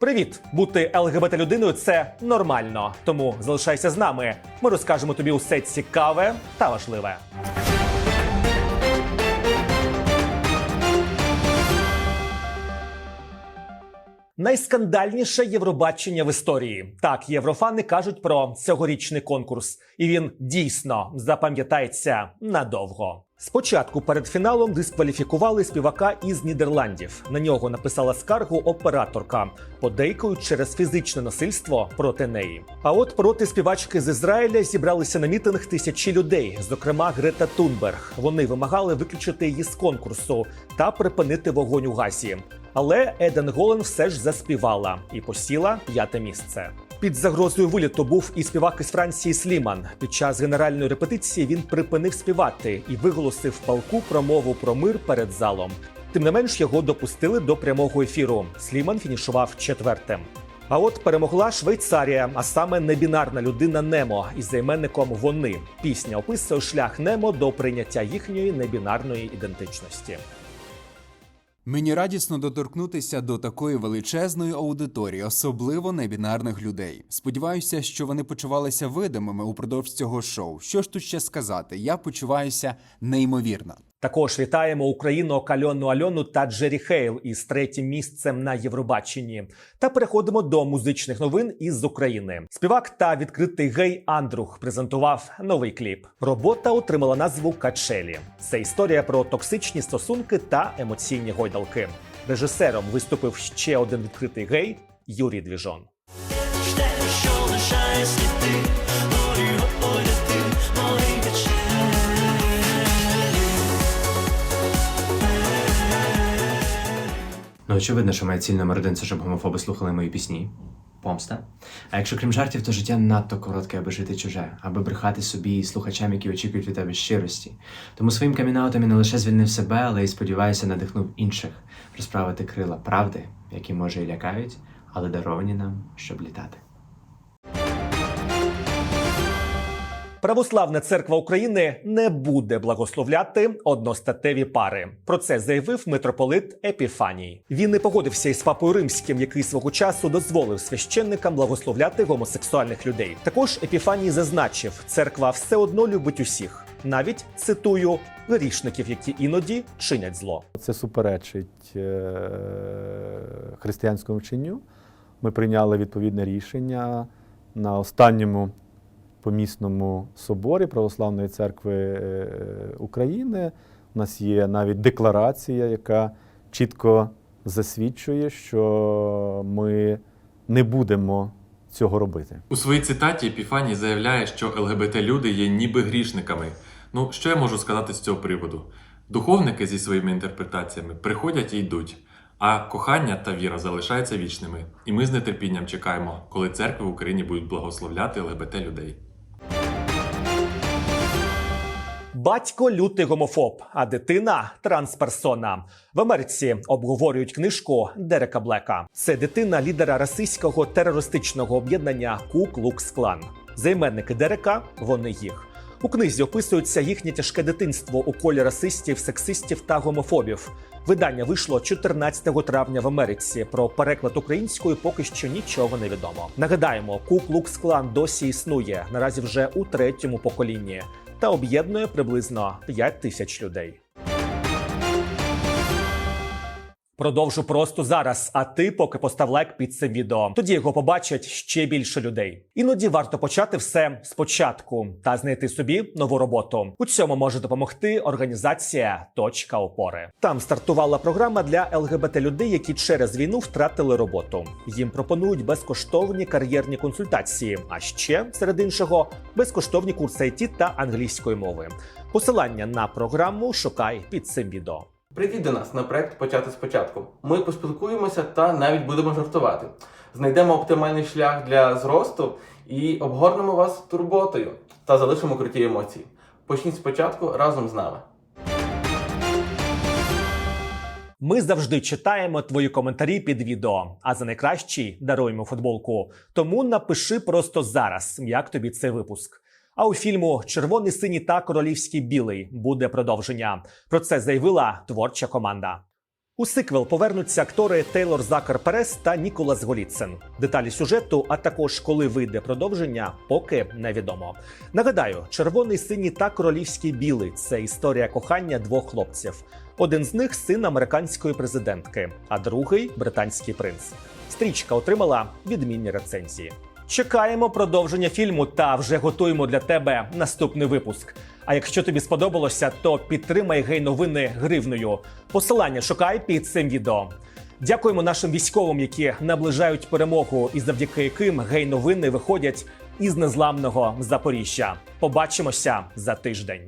Привіт! Бути ЛГБТ людиною це нормально. Тому залишайся з нами. Ми розкажемо тобі усе цікаве та важливе. Найскандальніше Євробачення в історії. Так, єврофани кажуть про цьогорічний конкурс, і він дійсно запам'ятається надовго. Спочатку перед фіналом дискваліфікували співака із Нідерландів. На нього написала скаргу операторка, подейкують через фізичне насильство проти неї. А от проти співачки з Ізраїля зібралися на мітинг тисячі людей, зокрема Грета Тунберг. Вони вимагали виключити її з конкурсу та припинити вогонь у газі. Але Еден Голен все ж заспівала і посіла п'яте місце. Під загрозою виліту був і співак із Франції Сліман. Під час генеральної репетиції він припинив співати і виголосив палку промову про мир перед залом. Тим не менш його допустили до прямого ефіру. Сліман фінішував четвертим. А от перемогла Швейцарія, а саме небінарна людина Немо із займенником Вони. Пісня описує шлях Немо до прийняття їхньої небінарної ідентичності. Мені радісно доторкнутися до такої величезної аудиторії, особливо небінарних людей. Сподіваюся, що вони почувалися видимими упродовж цього шоу. Що ж тут ще сказати? Я почуваюся неймовірно. Також вітаємо Україну Кальону Альону та Джері Хейл із третім місцем на Євробаченні. Та переходимо до музичних новин із України. Співак та відкритий гей Андрух презентував новий кліп. Робота отримала назву Качелі. Це історія про токсичні стосунки та емоційні гойдалки. Режисером виступив ще один відкритий гей Юрій Двіжон. Що лишає сліди, очевидно, що моя ціль номер один це щоб гомофоби слухали мої пісні. Помста. А якщо крім жартів, то життя надто коротке, аби жити чуже, аби брехати собі і слухачам, які очікують від тебе щирості. Тому своїм камінаутом я не лише звільнив себе, але й сподіваюся, надихнув інших розправити крила правди, які може і лякають, але даровані нам, щоб літати. Православна церква України не буде благословляти одностатеві пари. Про це заявив митрополит Епіфаній. Він не погодився із папою римським, який свого часу дозволив священникам благословляти гомосексуальних людей. Також Епіфаній зазначив, церква все одно любить усіх, навіть цитую грішників, які іноді чинять зло. Це суперечить е, християнському вченню. Ми прийняли відповідне рішення на останньому помісному соборі Православної церкви е, України. У нас є навіть декларація, яка чітко засвідчує, що ми не будемо цього робити. У своїй цитаті Епіфаній заявляє, що ЛГБТ-люди є ніби грішниками. Ну, що я можу сказати з цього приводу? Духовники зі своїми інтерпретаціями приходять і йдуть, а кохання та віра залишаються вічними. І ми з нетерпінням чекаємо, коли церкви в Україні будуть благословляти ЛГБТ-людей. Батько лютий гомофоб, а дитина трансперсона. В Америці обговорюють книжку Дерека Блека. Це дитина лідера расистського терористичного об'єднання Ку Клукс Клан. Займенники Дерека вони їх. У книзі описується їхнє тяжке дитинство у колі расистів, сексистів та гомофобів. Видання вийшло 14 травня в Америці. Про переклад українською поки що нічого не відомо. Нагадаємо, Ку Клукс Клан досі існує наразі вже у третьому поколінні та об'єднує приблизно 5 тисяч людей. Продовжу просто зараз. А ти поки постав лайк під цим відео. Тоді його побачать ще більше людей. Іноді варто почати все спочатку та знайти собі нову роботу. У цьому може допомогти організація Точка опори. Там стартувала програма для ЛГБТ людей, які через війну втратили роботу. Їм пропонують безкоштовні кар'єрні консультації, а ще серед іншого безкоштовні курси IT та англійської мови. Посилання на програму шукай під цим відео. Прийдіть до нас на проект Почати спочатку. Ми поспілкуємося та навіть будемо жартувати. Знайдемо оптимальний шлях для зросту і обгорнемо вас турботою та залишимо круті емоції. Почніть спочатку разом з нами. Ми завжди читаємо твої коментарі під відео, а за найкращий даруємо футболку. Тому напиши просто зараз, як тобі цей випуск. А у фільму Червоний синій та королівський білий буде продовження. Про це заявила творча команда. У сиквел повернуться актори Тейлор Закар Перес та Ніколас Голіцин. Деталі сюжету, а також коли вийде продовження, поки невідомо. Нагадаю, червоний синій та королівський білий це історія кохання двох хлопців. Один з них син американської президентки, а другий британський принц. Стрічка отримала відмінні рецензії. Чекаємо продовження фільму та вже готуємо для тебе наступний випуск. А якщо тобі сподобалося, то підтримай гей новини гривною. Посилання шукай під цим відео. Дякуємо нашим військовим, які наближають перемогу, і завдяки яким гей новини виходять із незламного Запоріжжя. Побачимося за тиждень.